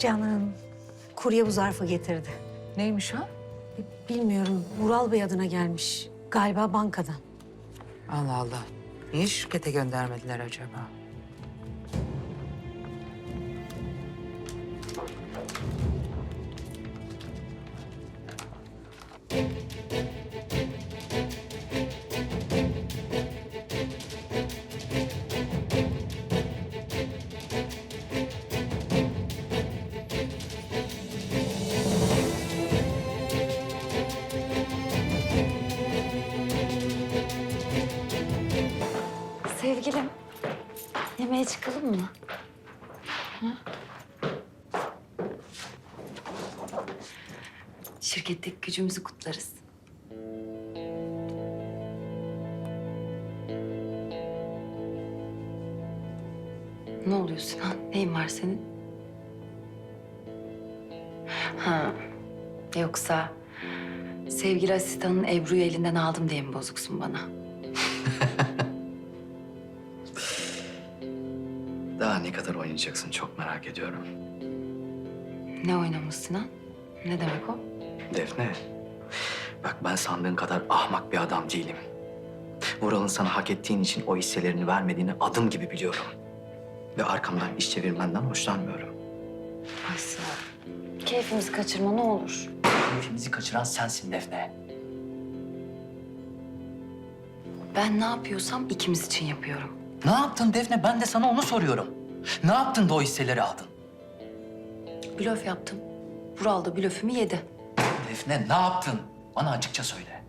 Canım, kurye bu zarfı getirdi. Neymiş o? Bilmiyorum, Vural Bey adına gelmiş. Galiba bankadan. Allah Allah. Niye şirkete göndermediler acaba? Sevgilim, yemeğe çıkalım mı? Hı? Şirketteki gücümüzü kutlarız. Ne oluyor Sinan? Neyin var senin? Ha, yoksa sevgili asistanın Ebru'yu elinden aldım diye mi bozuksun bana? Ne kadar oynayacaksın çok merak ediyorum. Ne oynamış Sinan? Ne demek o? Defne, bak ben sandığın kadar ahmak bir adam değilim. Vural'ın sana hak ettiğin için o hisselerini vermediğini adım gibi biliyorum. Ve arkamdan iş çevirmenden hoşlanmıyorum. Ay Sinan. Keyfimizi kaçırma ne olur. Keyfimizi kaçıran sensin Defne. Ben ne yapıyorsam ikimiz için yapıyorum. Ne yaptın Defne? Ben de sana onu soruyorum. Ne yaptın da o hisseleri aldın? Blöf yaptım. Vural da blöfümü yedi. Defne ne yaptın? Bana açıkça söyle.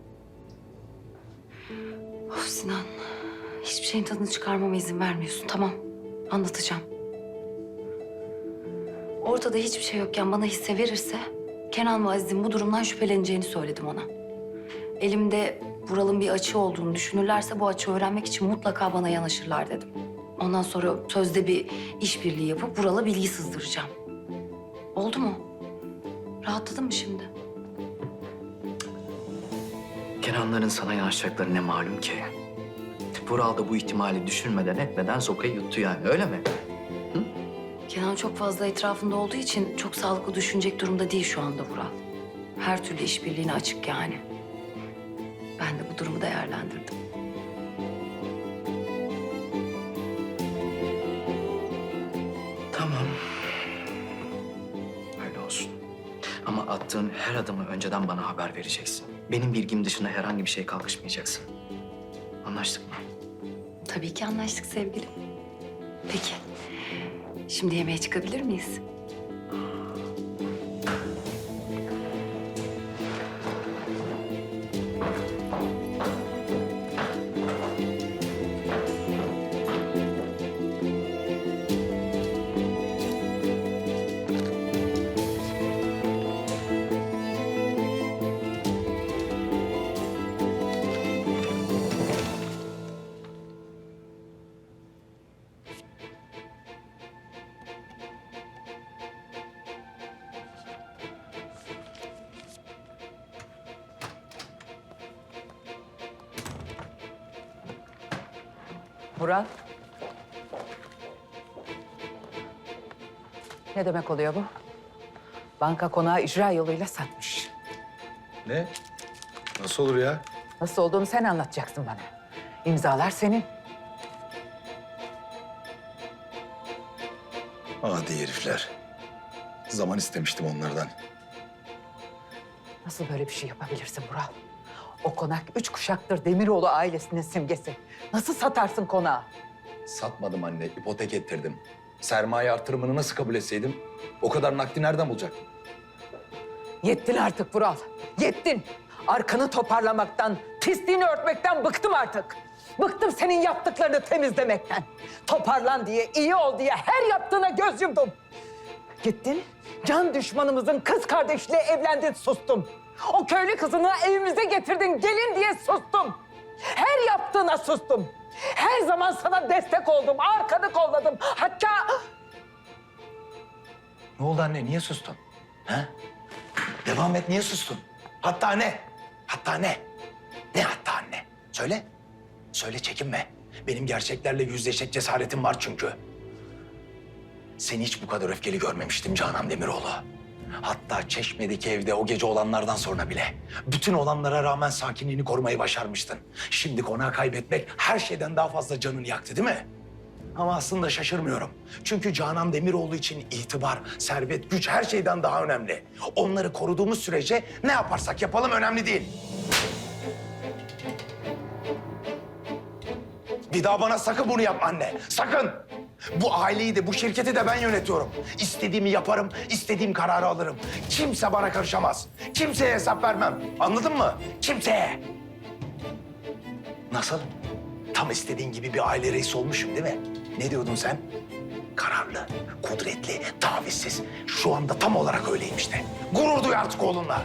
Of Sinan. Hiçbir şeyin tadını çıkarmama izin vermiyorsun. Tamam. Anlatacağım. Ortada hiçbir şey yokken bana hisse verirse... ...Kenan ve Aziz'in bu durumdan şüpheleneceğini söyledim ona. Elimde Vural'ın bir açığı olduğunu düşünürlerse... ...bu açığı öğrenmek için mutlaka bana yanaşırlar dedim. Ondan sonra sözde bir işbirliği yapıp Vural'a bilgi sızdıracağım. Oldu mu? Rahatladın mı şimdi? Kenanların sana yanaşacakları ne malum ki? Vural da bu ihtimali düşünmeden etmeden sokayı yuttu yani öyle mi? Kenan çok fazla etrafında olduğu için çok sağlıklı düşünecek durumda değil şu anda Vural. Her türlü işbirliğine açık yani. Ben de bu durumu değerlendirdim. Attığın her adımı önceden bana haber vereceksin. Benim bilgim dışında herhangi bir şey kalkışmayacaksın. Anlaştık mı? Tabii ki anlaştık sevgilim. Peki. Şimdi yemeğe çıkabilir miyiz? Murat. Ne demek oluyor bu? Banka konağı icra yoluyla satmış. Ne? Nasıl olur ya? Nasıl olduğunu sen anlatacaksın bana. İmzalar senin. Adi herifler. Zaman istemiştim onlardan. Nasıl böyle bir şey yapabilirsin Murat? O konak üç kuşaktır Demiroğlu ailesinin simgesi. Nasıl satarsın konağı? Satmadım anne, ipotek ettirdim. Sermaye artırımını nasıl kabul etseydim o kadar nakdi nereden bulacaktım? Yettin artık Vural. Yettin. Arkanı toparlamaktan, pisliğini örtmekten bıktım artık. Bıktım senin yaptıklarını temizlemekten. Toparlan diye, iyi ol diye her yaptığına göz yumdum. Gittin, can düşmanımızın kız kardeşiyle evlendin sustum. O köylü kızını evimize getirdin gelin diye sustum. Her yaptığına sustum. Her zaman sana destek oldum, arkanı kolladım. Hatta Ne oldu anne, niye sustun? Ha? Devam et, niye sustun? Hatta ne? Hatta ne? Ne hatta anne? Söyle. Söyle çekinme. Benim gerçeklerle yüzleşecek cesaretim var çünkü. Seni hiç bu kadar öfkeli görmemiştim Canan Demiroğlu. Hatta Çeşme'deki evde o gece olanlardan sonra bile bütün olanlara rağmen sakinliğini korumayı başarmıştın. Şimdi konağı kaybetmek her şeyden daha fazla canını yaktı değil mi? Ama aslında şaşırmıyorum. Çünkü Canan Demiroğlu için itibar, servet, güç her şeyden daha önemli. Onları koruduğumuz sürece ne yaparsak yapalım önemli değil. Bir daha bana sakın bunu yapma anne. Sakın. Bu aileyi de bu şirketi de ben yönetiyorum. İstediğimi yaparım, istediğim kararı alırım. Kimse bana karışamaz. Kimseye hesap vermem. Anladın mı? Kimseye. Nasıl? Tam istediğin gibi bir aile reisi olmuşum değil mi? Ne diyordun sen? Kararlı, kudretli, tavizsiz. Şu anda tam olarak öyleyim işte. Gurur duy artık oğlunla.